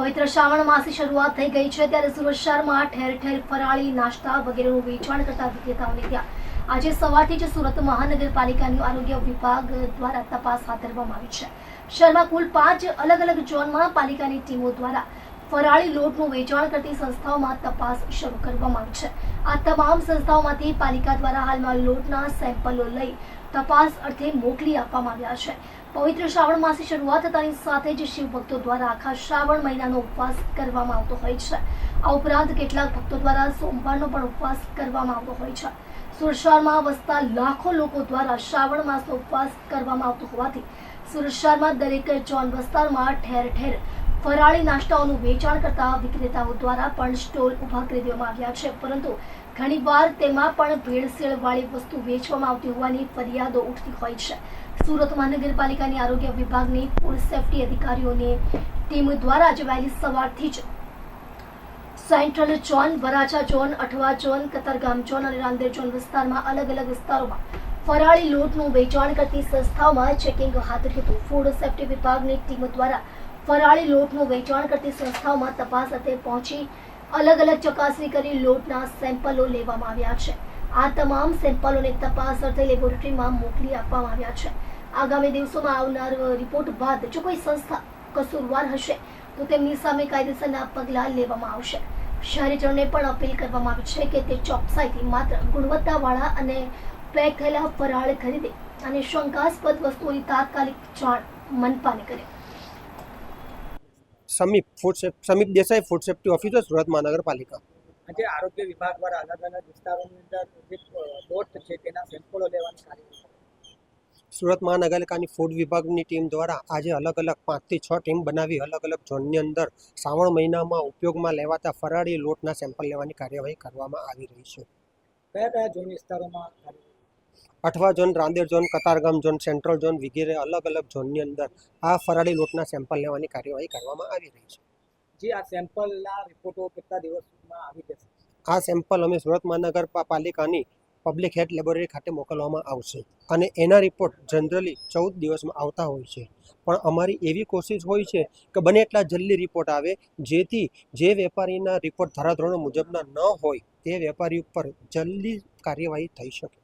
પવિત્ર શ્રાવણ માસની શરૂઆત થઈ ગઈ છે ત્યારે સુરત શહેરમાં ઠેર ઠેર ફરાળી, નાસ્તા વગેરેનું વેચાણ કરતા વિક્રેતાઓને ત્યાં. આજે સવારથી જ સુરત મહાનગરપાલિકાની આરોગ્ય વિભાગ દ્વારા તપાસ હાથ ધરવામાં આવી છે. શહેરમાં કુલ પાંચ અલગ અલગ ઝોનમાં પાલિકાની ટીમો દ્વારા ફરાળી લોટનું વેચાણ કરતી સંસ્થાઓમાં તપાસ શરૂ કરવામાં આવી છે. આ તમામ સંસ્થાઓમાંથી પાલિકા દ્વારા હાલમાં લોટના સેમ્પલો લઈ તપાસ અર્થે મોકલી આપવામાં આવ્યા છે. પવિત્ર શ્રાવણ માસની શરૂઆત થતાની સાથે જ શિવ ભક્તો દ્વારા આખા શ્રાવણ મહિનાનો ઉપવાસ કરવામાં આવતો હોય છે. આ ઉપરાંત કેટલાક ભક્તો દ્વારા સોમવારનો પણ ઉપવાસ કરવામાં આવતો હોય છે. સુરશારમાં વસતા લાખો લોકો દ્વારા શ્રાવણ માસનો ઉપવાસ કરવામાં આવતો હોવાથી સુરત શહેરમાં દરેક જોન વિસ્તારમાં ઠેર ઠેર ફરાળી નાસ્તાઓનું વેચાણ કરતા વિક્રેતાઓ દ્વારા પણ સ્ટોલ ઊભા કરી દેવામાં આવ્યા છે. પરંતુ ઘણીવાર તેમાં પણ ભેળસેળ વાળી વસ્તુ વેચવામાં આવતી હોવાની ફરિયાદો ઉઠતી હોય છે. સુરત મહાનગરપાલિકાની આરોગ્ય વિભાગની ફૂડ સેફટી અધિકારીઓની ટીમ દ્વારા જ વહેલી સવારથી જ central zone, Varachha zone, Athwa zone, Katargam zone અને રાંદેર ઝોન વિસ્તારમાં અલગ અલગ વિસ્તારોમાં ફરાળી લોટનું વેચાણ કરતી સંસ્થાઓમાં ચેકિંગ હાથ ધર્યું હતું. ફૂડ સેફ્ટી વિભાગની ટીમ દ્વારા ફરાળી લોટનું વેચાણ કરતી સંસ્થાઓમાં તપાસ અર્થે પહોંચી અલગ અલગ ચકાસણી કરી લોટના સેમ્પલો લેવામાં આવ્યા છે. આ તમામ સેમ્પલોને તપાસ અર્થે લેબોરેટરીમાં મોકલી આપવામાં આવ્યા છે. આગામી દિવસોમાં આવનાર રિપોર્ટ બાદ જો કોઈ સંસ્થા કસૂરવાર હશે, તો તેમની સામે કાયદેસરના પગલાં લેવામાં આવશે. શહેરીજનોને પણ અપીલ કરવામાં આવી છે કે તે ચોકસાઈથી માત્ર ગુણવત્તાવાળા અને પેક થયેલા ફરાળ ખરીદે અને શંકાસ્પદ વસ્તુઓની તાત્કાલિક જાણ મનપાને કરે. Samip food Samip Desai food safety officer Surat મહાનગરપાલિકા. આજે આરોગ્ય વિભાગ દ્વારા અલગ અલગ વિસ્તારોની અંદર જે ડોટ છે તેના સેમ્પલો લેવાની કાર્યવાહી સુરત મહાનગરપાલિકાની ફૂડ વિભાગની ટીમ દ્વારા આજે અલગ અલગ પાંચથી છ ટીમ બનાવી અલગ અલગ ઝોનની અંદર શ્રાવણ મહિનામાં ઉપયોગમાં લેવાતા ફરાળી લોટના સેમ્પલ લેવાની કાર્યવાહી કરવામાં આવી રહી છે. કયા કયા ઝોન વિસ્તારોમાં Athwa zone Rander zone Katargam zone central zone વગેરે અલગ અલગ ઝોનની અંદર આ ફરાળી લોટના સેમ્પલ લેવાની કાર્યવાહી કરવામાં આવી રહી છે. જે આ સેમ્પલના રિપોર્ટો કેટલા દિવસમાં આવી જશે? આ સેમ્પલ અમે સુરત મહાનગરપાલિકાની પબ્લિક હેલ્થ લેબોરેટરી ખાતે મોકલવામાં આવશે અને એના રિપોર્ટ જનરલી ચૌદ દિવસમાં આવતા હોય છે. પણ અમારી એવી કોશિશ હોય છે કે બને એટલા જલ્દી રિપોર્ટ આવે જેથી જે વેપારીના રિપોર્ટ ધારાધોરણો મુજબના ન હોય તે વેપારી ઉપર જલ્દી કાર્યવાહી થઈ શકે.